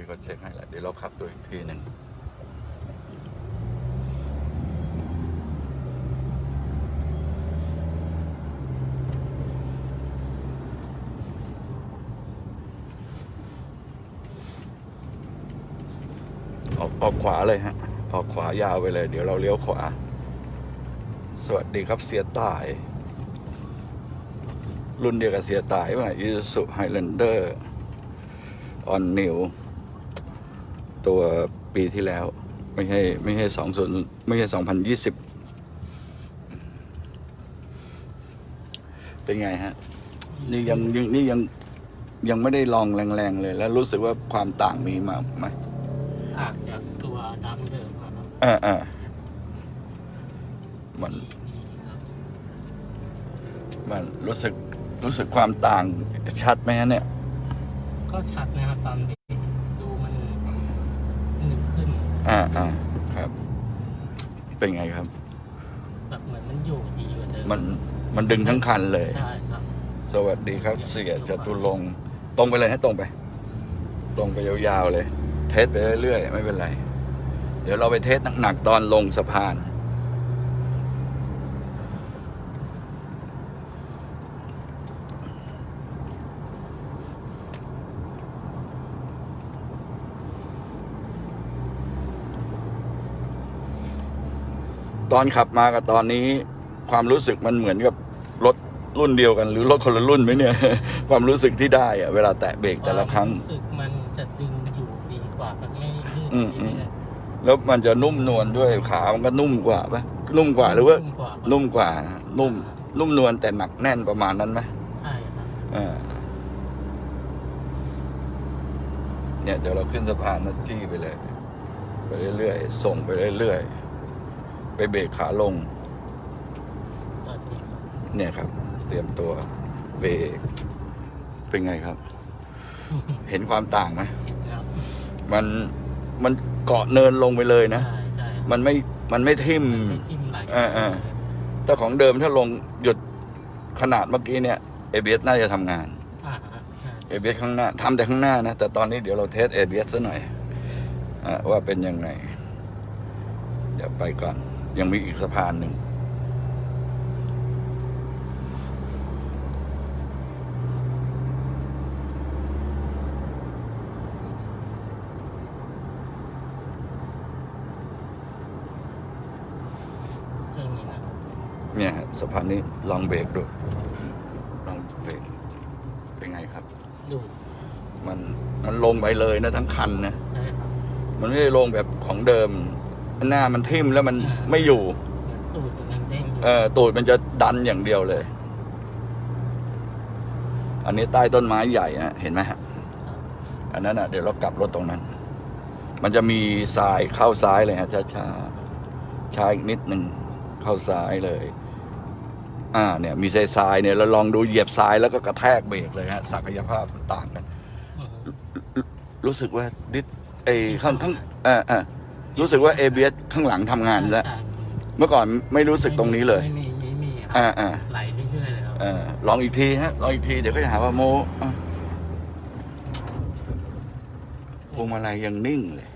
พี่ก็เช็คให้แหละเดี๋ยวเราขับตัวอีกทีหนึ่งออกออกขวาเลยฮะ ออกขวายาวไปเลย เดี๋ยวเราเลี้ยวขวา สวัสดีครับเสียตาย รุ่นเดียวกับเสียตายว่าอีสุไฮแลนเดอร์ออนนิว ตัวปีที่แล้ว ไม่ใช่ไม่ใช่สองศูนย์ไม่ใช่สองพันยี่สิบเป็นไงฮะ นี่ยังยังนี่ยังยังไม่ได้ลองแรงๆเลย แล้วรู้สึกว่าความต่างมีมาไหมต่างจากตัวดั้งเดิมอะครับเออเออมันดีครับมันรู้สึกรู้สึกความต่างชัดไหมฮะเนี่ย ก็ชัดนะครับตอนเด็กดูมันหนึบขึ้น อ่าอ่าครับ เป็นไงครับ แบบเหมือนมันอยู่ดีกว่าเดิมมันมันดึงทั้งคันเลย ใช่ครับสวัสดีครับ เสียจตุรงค์ตรงไปเลยให้ตรงไป ตรงไปยาวๆเลย เทสไปเรื่อยๆไม่เป็นไร เดี๋ยวเราไปเทสหนักๆตอนลงสะพาน ตอนขับมากับตอนนี้ ความรู้สึกมันเหมือนกับรถรุ่นเดียวกัน หรือรถคนละรุ่นไหมเนี่ย ความรู้สึกที่ได้อะเวลาแตะเบรกแต่ละครั้งวามรู้สึกมันจะดึงอยู่ดีกว่ามันไม่ลื่นอืมอืมเลยแล้วมันจะนุ่มนวลด้วยขามันก็นุ่มกว่าปะนุ่มกว่าหรือว่านุ่มกว่านุ่มกว่านุ่ม นุ่มนวลแต่หนักแน่นประมาณนั้นไหมใช่ครับอ่าเนี่ยเดี๋ยวเราขึ้นสะพานนัดจี้ไปเลย ไปเรื่อยๆส่งไปเรื่อยๆ ไปเบรกขาลงตอนนี้ครับเนี่ยครับ เตรียมตัวเบรกเป็นไงครับ เห็นความต่างไหมเห็นครับมันมันเกาะเนินลงไปเลยนะ ใช่ใช่มันไม่มันไม่ทิ่ม ไม่ทิ่มไหลเออเออแต่ของเดิมถ้าลงหยุดขนาดเมื่อกี้เนี่ยเอเบน่าจะทำงานอ่าฮะใช่เอเบข้างหน้าทำแต่ข้างหน้านะ แต่ตอนนี้เดี๋ยวเราเทสเอเบซะหน่อยอะว่าเป็นยังไง เดี๋ยวไปก่อน ยังมีอีกสะพานหนึ่งเครื่องนี้นะเนี่ยฮะสะพานนี้ลองเบรกดูลองเบรกเป็นไงครับ ดู มันมันลงไปเลยนะทั้งคันนะใช่ครับมันไม่ได้ลงแบบของเดิม หน้ามันทิ่มแล้วมันอ่าไม่อยู่เหมือนตูดมันยังเด้งอยู่เออตูดมันจะดันอย่างเดียวเลย อันนี้ใต้ต้นไม้ใหญ่นะเห็นไหมฮะครับอันนั้นอะเดี๋ยวเรากลับรถตรงนั้น มันจะมีทรายเข้าซ้ายเลยฮะช้าช้าๆช้าอีกนิดหนึ่งเข้าซ้ายเลย อ่าเนี่ย มีทรายทรายเนี่ยเราลองดูเหยียบทรายแล้วก็กระแทกเบรกเลยฮะศักยภาพมันต่างกันอืมรู้สึกว่าดิสไอ้ข้างข้างเอ่าอ่า รู้สึกว่าเอเบสข้างหลังทำงานแล้วใช่เมื่อก่อนไม่รู้สึกตรงนี้เลย ไม่มีไม่มีครัอ่าอ่า ไหลเรื่อยๆเลยครับเออลองอีกทีฮะลองอีกทีเดี๋ยวก็จะหาว่าโมอะพวงมาลัยยังนิ่งเลย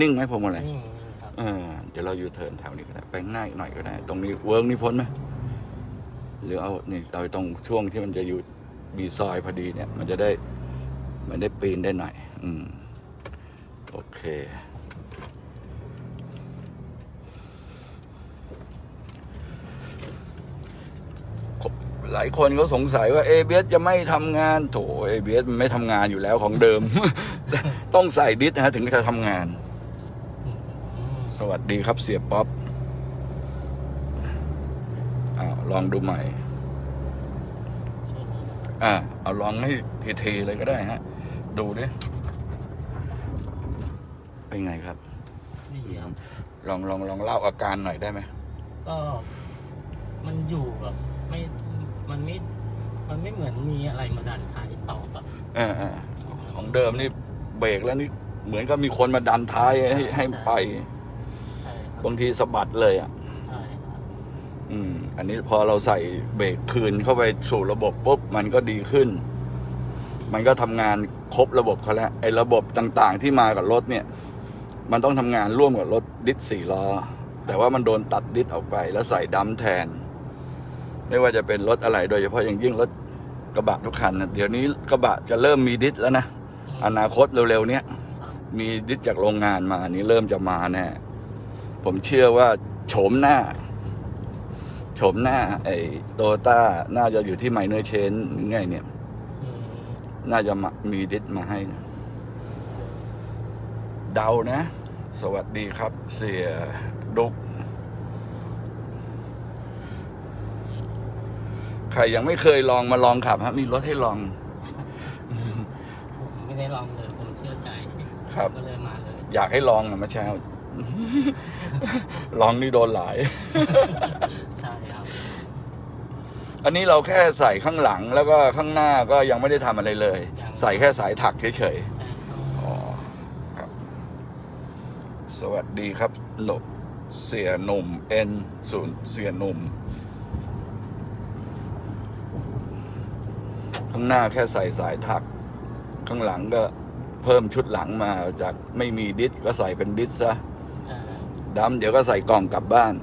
นิ่งไหมพวงมาลัย นี่ครับเออเดี๋ยวเราอยู่เทิร์นแถวนี้ก็ได้ ไปข้างหน้าอีกหน่อยก็ได้ ตรงนี้เวิร์กนี่พ้นไหมหรือเอานี่เอาตรงช่วงที่มันจะอยู่มีซอยพอดีเนี่ย มันจะได้ มันได้ปีนได้หน่อย อืม โอเค หลายคนก็สงสัยว่าเอเบสจะไม่ทำงานโถเอเบสมันไม่ทำงานอยู่แล้วของเดิม ต้องใส่ดิสนะฮะถึงจะทำงานอืมสวัสดีครับเสียป๊อปอ้าวลองดูใหม่ใช่นี้นะครับอ่าเอาลองให้เทๆเลยก็ได้ฮะ ดูดิเป็นไงครับดีครับ ลองลองลองเล่าอาการหน่อยได้ไหมก็มันอยู่แบบไม่ มันไม่ มันไม่เหมือนมีอะไรมาดันท้ายต่อแบบเออเออของเดิมนี่เบรกแล้วนี่เหมือนกับมีคนมาดันท้ายให้ให้ไป ใช่ครับบางทีสะบัดเลยอะ ใช่ครับอืม อันนี้พอเราใส่เบรกคืนเข้าไปสู่ระบบปุ๊บมันก็ดีขึ้นดีมันก็ทำงานครบระบบเขาแล้วไอ้ระบบต่างๆที่มากับรถเนี่ย มันต้องทำงานร่วมกับรถดิสสี่ล้อแต่ว่ามันโดนตัดดิสออกไปแล้วใส่ดัมแทน ไม่ว่าจะเป็นรถอะไรโดยเฉพาะอย่างยิ่งรถกระบะทุกคันนะเดี๋ยวนี้กระบะจะเริ่มมีดิสแล้วนะ อนาคตเร็วๆเนี้ยมีดิสจากโรงงานมาอันนี้เริ่มจะมาแน่ผมเชื่อว่าโฉมหน้าโฉมหน้า ไอ้โตต้าน่าจะอยู่ที่ไมเนอร์เชนไงเนี่ย น่าจะมามีดิสมาให้นะเดานะ สวัสดีครับ เสียดุก ใครยังไม่เคยลองมาลองขับฮะมีรถให้ลอง ผมไม่ได้ลองเลยผมเชื่อใจครับ ก็เลยมาเลย อยากให้ลองนะมาเช้าลองนี่โดนหลาย ใช่ครับ อันนี้เราแค่ใส่ข้างหลังแล้วก็ข้างหน้าก็ยังไม่ได้ทำอะไรเลย ยัง ใส่แค่สายถักเฉยใช่ครับๆอ๋อครับ สวัสดีครับหนกเสียหนุ่มเอ็นศูนย์เสียหนุ่ม ข้างหน้าแค่ใส่สายถัก ข้างหลังก็เพิ่มชุดหลังมาจากไม่มีดิสก็ใส่เป็นดิสซะใช่ครับดำเดี๋ยวก็ใส่กล่องกลับบ้าน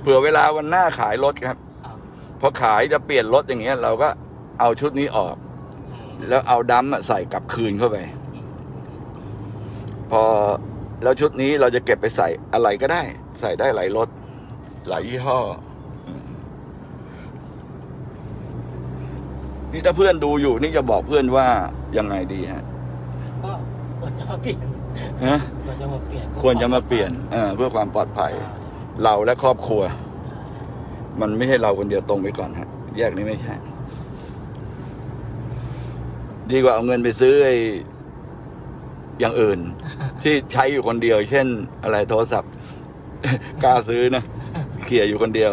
เผื่อเวลาวันหน้าขายรถครับครับพอขายจะเปลี่ยนรถอย่างเงี้ย เราก็เอาชุดนี้ออกอืมแล้วเอาดำอะใส่กลับคืนเข้าไปอืมพอแล้วชุดนี้เราจะเก็บไปใส่อะไรก็ได้ ใส่ได้หลายรถหลายยี่ห้ออืม นี่ถ้าเพื่อนดูอยู่ นี่จะบอกเพื่อนว่ายังไงดีฮะก็ควรจะมาเปลี่ยนฮะควรจะมาเปลี่ยนควรจะมาเปลี่ยนเออเพื่อความปลอดภัย เราและครอบครัว มันไม่ใช่เราคนเดียวตรงไปก่อนฮะ แยกนี้ไม่ใช่ดีกว่าเอาเงินไปซื้อไอ้อย่างอื่น ที่ใช้อยู่คนเดียว เช่น อะไรโทรศัพท์กล้าซื้อนะเขี่ยอยู่คนเดียว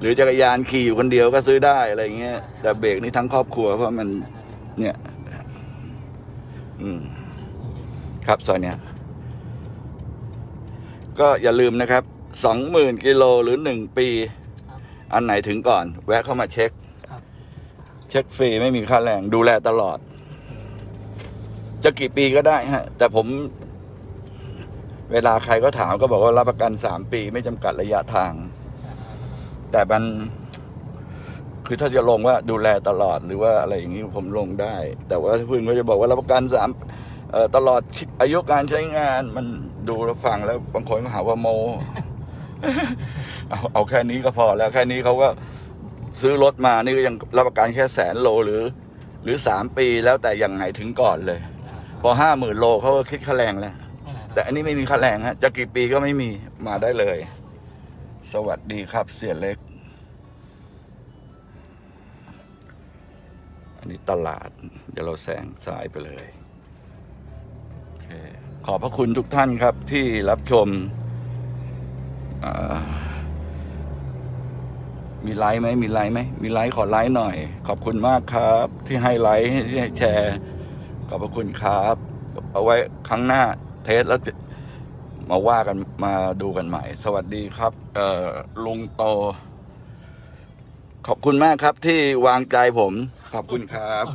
หรือจักรยานขี่อยู่คนเดียวก็ซื้อได้อะไรเงี้ยแต่เบรกนี่ทั้งครอบครัวเพราะมัน เนี่ย อืม ครับซอยเนี้ยก็อย่าลืมนะครับสองหมื่นกิโลหรือหนึ่งปีครับอันไหนถึงก่อน แวะเข้ามาเช็คครับเช็คฟรีไม่มีค่าแรงดูแลตลอด จะกี่ปีก็ได้ฮะ แต่ผม เวลาใครก็ถามก็บอกว่ารับประกันสามปีไม่จำกัดระยะทาง แต่มันคือถ้าจะลงว่าดูแลตลอดหรือว่าอะไรอย่างนี้ผมลงได้ แต่ว่าเพื่อนก็จะบอกว่ารับประกันสามตลอดอายุการใช้งานมันดูแล้วฟังแล้วบางคนก็หาว่าโม เอาเอาแค่นี้ก็พอแล้วแค่นี้เขาก็ซื้อรถมานี่ก็ยังรับประกันแค่แสนโลหรือ หรือสามปีแล้วแต่ยังไงถึงก่อนเลย พอห้าหมื่นโลเขาก็คิดค่าแรงแล้วแต่อันนี้ไม่มีค่าแรงฮะจะกี่ปีก็ไม่มีมาได้เลย สวัสดีครับเสียเล็ก อันนี้ตลาด เดี๋ยวเราแซงซ้ายไปเลยโอเคขอบพระคุณทุกท่านครับที่รับชม มีไลค์ไหมมีไลค์ไหมมีไลค์ขอไลค์หน่อย ขอบคุณมากครับ ที่ให้ไลค์ที่ให้แชร์ ขอบพระคุณครับ เอาไว้ครั้งหน้าเทสแล้ว มาว่ากันมาดูกันใหม่ สวัสดีครับ เอ่อลุงโต ขอบคุณมากครับที่วางใจผม ขอบคุณครับ